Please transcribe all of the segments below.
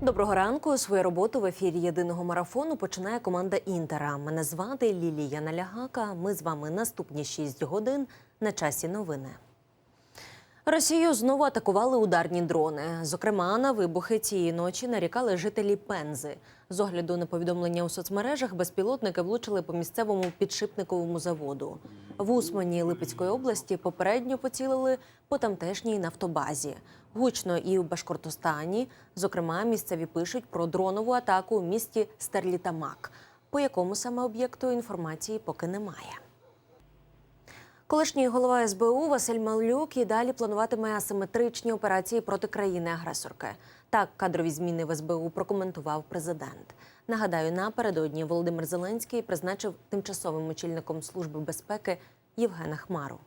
Доброго ранку. Свою роботу в ефірі єдиного марафону починає команда Інтера. Мене звати Лілія Налягака. Ми з вами наступні 6 годин на часі новини. Росію знову атакували ударні дрони. Зокрема, на вибухи цієї ночі нарікали жителі Пензи. З огляду на повідомлення у соцмережах безпілотники влучили по місцевому підшипниковому заводу. В Усмані Липецької області попередньо поцілили по тамтешній нафтобазі. Гучно і у Башкортостані. Зокрема, місцеві пишуть про дронову атаку у місті Стерлітамак. По якому саме об'єкту інформації поки немає. Колишній голова СБУ Василь Малюк і далі плануватиме асиметричні операції проти країни-агресорки. Так, кадрові зміни в СБУ прокоментував президент. Нагадаю, напередодні Володимир Зеленський призначив тимчасовим очільником служби безпеки Євгена Хмару.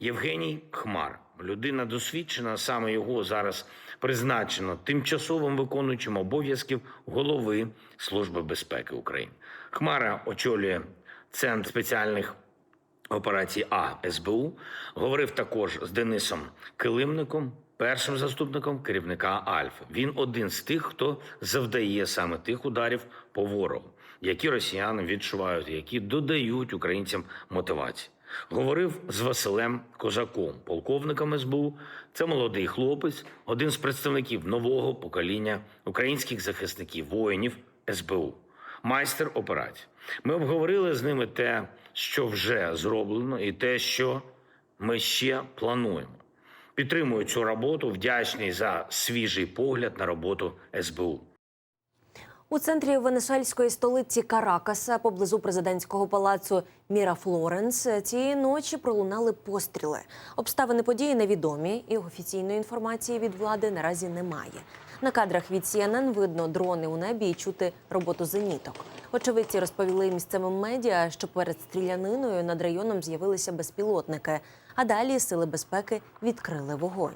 Євгеній Хмар, людина досвідчена, саме його зараз призначено тимчасовим виконуючим обов'язків голови Служби безпеки України. Хмара очолює центр спеціальних операцій А СБУ. Говорив також з Денисом Килимником, першим заступником керівника Альф. Він один з тих, хто завдає саме тих ударів по ворогу, які росіяни відчувають, які додають українцям мотивації. Говорив з Василем Козаком, полковником СБУ. Це молодий хлопець, один з представників нового покоління українських захисників, воїнів СБУ, майстер операцій. Ми обговорили з ними те, що вже зроблено, і те, що ми ще плануємо. Підтримую цю роботу, вдячний за свіжий погляд на роботу СБУ. У центрі венесуельської столиці Каракаса, поблизу президентського палацу Міра Флоренс, цієї ночі пролунали постріли. Обставини події невідомі, і офіційної інформації від влади наразі немає. На кадрах від CNN видно дрони у небі і чути роботу зеніток. Очевидці розповіли місцевим медіа, що перед стріляниною над районом з'явилися безпілотники, а далі сили безпеки відкрили вогонь.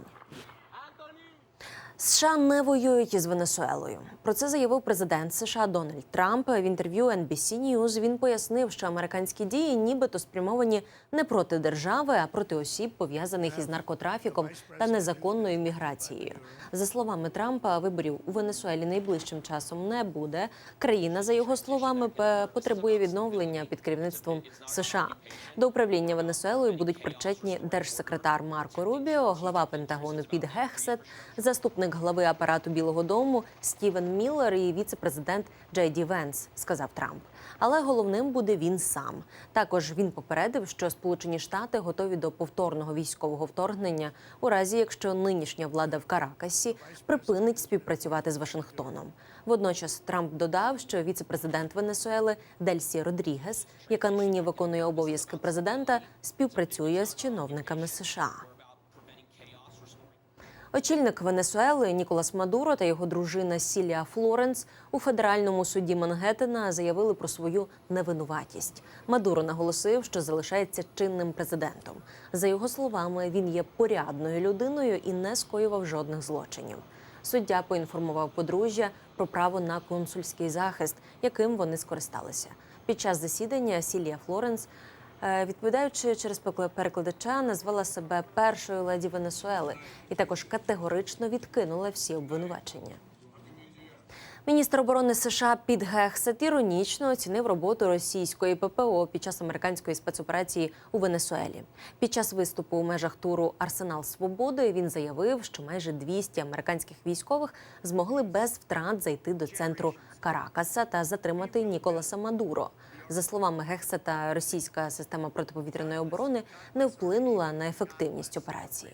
США не воюють із Венесуелою. Про це заявив президент США Дональд Трамп. В інтерв'ю NBC News він пояснив, що американські дії нібито спрямовані не проти держави, а проти осіб, пов'язаних із наркотрафіком та незаконною міграцією. За словами Трампа, виборів у Венесуелі найближчим часом не буде. Країна, за його словами, потребує відновлення під керівництвом США. До управління Венесуелою будуть причетні держсекретар Марко Рубіо, глава Пентагону Піт Гехсет, заступник глави апарату Білого Дому Стівен Міллер і віце-президент Джей Венс, сказав Трамп. Але головним буде він сам. Також він попередив, що Сполучені Штати готові до повторного військового вторгнення у разі, якщо нинішня влада в Каракасі припинить співпрацювати з Вашингтоном. Водночас Трамп додав, що віце-президент Венесуели Дельсі Родрігес, яка нині виконує обов'язки президента, співпрацює з чиновниками США. Очільник Венесуели Ніколас Мадуро та його дружина Сілія Флоренс у федеральному суді Мангеттена заявили про свою невинуватість. Мадуро наголосив, що залишається чинним президентом. За його словами, він є порядною людиною і не скоював жодних злочинів. Суддя поінформував подружжя про право на консульський захист, яким вони скористалися. Під час засідання Сілія Флоренс Відповідаючи через перекладача, назвала себе першою леді Венесуели і також категорично відкинула всі обвинувачення. Міністр оборони США Піт Гексет іронічно оцінив роботу російської ППО під час американської спецоперації у Венесуелі. Під час виступу у межах туру Арсенал Свободи він заявив, що майже 200 американських військових змогли без втрат зайти до центру Каракаса та затримати Ніколаса Мадуро. За словами Гексета, російська система протиповітряної оборони не вплинула на ефективність операції.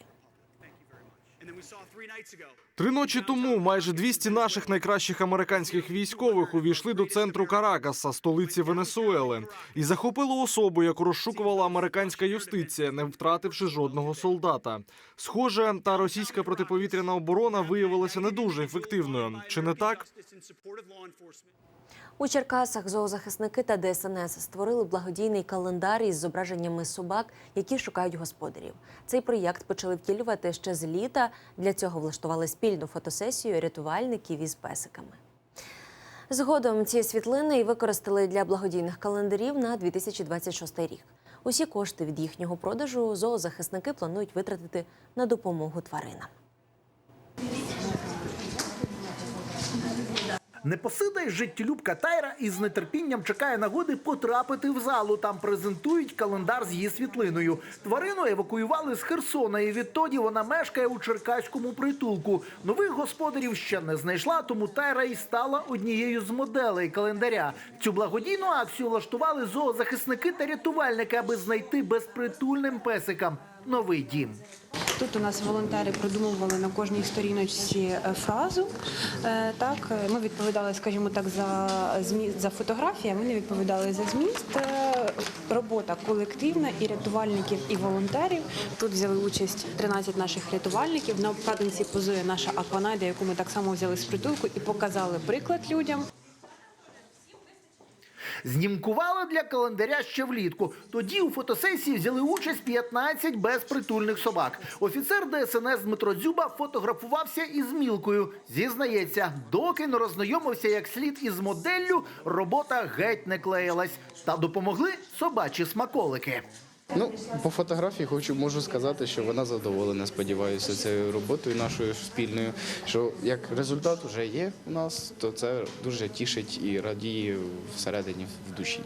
Три ночі тому майже 200 наших найкращих американських військових увійшли до центру Каракаса, столиці Венесуели, і захопили особу, яку розшукувала американська юстиція, не втративши жодного солдата. Схоже, та російська протиповітряна оборона виявилася не дуже ефективною. Чи не так? У Черкасах зоозахисники та ДСНС створили благодійний календар із зображеннями собак, які шукають господарів. Цей проєкт почали втілювати ще з літа. Для цього влаштували спільну фотосесію рятувальників із песиками. Згодом ці світлини і використали для благодійних календарів на 2026 рік. Усі кошти від їхнього продажу зоозахисники планують витратити на допомогу тваринам. Непосида й життєлюбка Тайра із нетерпінням чекає нагоди потрапити в залу. Там презентують календар з її світлиною. Тварину евакуювали з Херсона, і відтоді вона мешкає у черкаському притулку. Нових господарів ще не знайшла, тому Тайра і стала однією з моделей календаря. Цю благодійну акцію влаштували зоозахисники та рятувальники, аби знайти безпритульним песикам новий дім. Тут у нас волонтери продумували на кожній сторіночці е, фразу. Е, Так, е, ми відповідали, скажімо так, за зміст за фотографії. Вони відповідали за зміст. Робота колективна і рятувальників, і волонтерів. Тут взяли участь 13 наших рятувальників. На обкладинці позує наша Акванайда, яку ми так само взяли з притулку і показали приклад людям. Знімкували для календаря ще влітку. Тоді у фотосесії взяли участь 15 безпритульних собак. Офіцер ДСНС Дмитро Дзюба фотографувався із мілкою. Зізнається, доки не роззнайомився як слід із моделлю, робота геть не клеїлась. Та допомогли собачі смаколики. Ну, по фотографії хочу можу сказати, що вона задоволена. Сподіваюся, цією роботою нашою спільною. Що як результат вже є у нас, то це дуже тішить і радіє всередині в душі.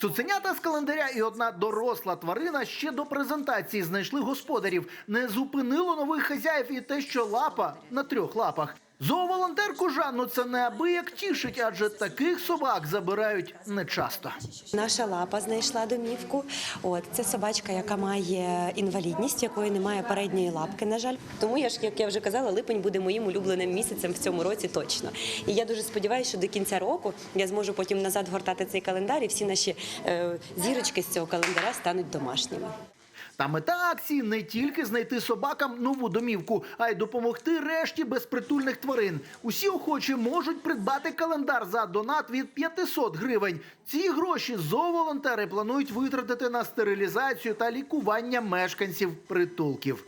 Цуценята з календаря і одна доросла тварина ще до презентації знайшли господарів. Не зупинило нових хазяїв і те, що лапа на трьох лапах. Зооволонтерку Жанну це неабияк тішить, адже таких собак забирають нечасто. Наша лапа знайшла домівку. От це собачка, яка має інвалідність, якої немає передньої лапки. На жаль, тому я ж як я вже казала, липень буде моїм улюбленим місяцем в цьому році точно. І я дуже сподіваюся, що до кінця року я зможу потім назад гортати цей календар, і всі наші е, зірочки з цього календаря стануть домашніми. Та мета акції не тільки знайти собакам нову домівку, а й допомогти решті безпритульних тварин. Усі охочі можуть придбати календар за донат від 500 гривень. Ці гроші зооволонтери планують витратити на стерилізацію та лікування мешканців притулків.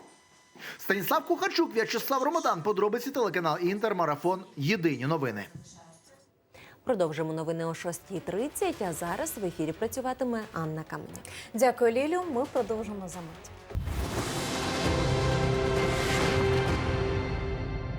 Станіслав Кухарчук, В'ячеслав Ромадан. Подробиці телеканал Інтермарафон. Єдині новини. Продовжимо новини о 6.30, а зараз в ефірі працюватиме Анна Каменя. Дякую, Лілю. Ми продовжимо за мить.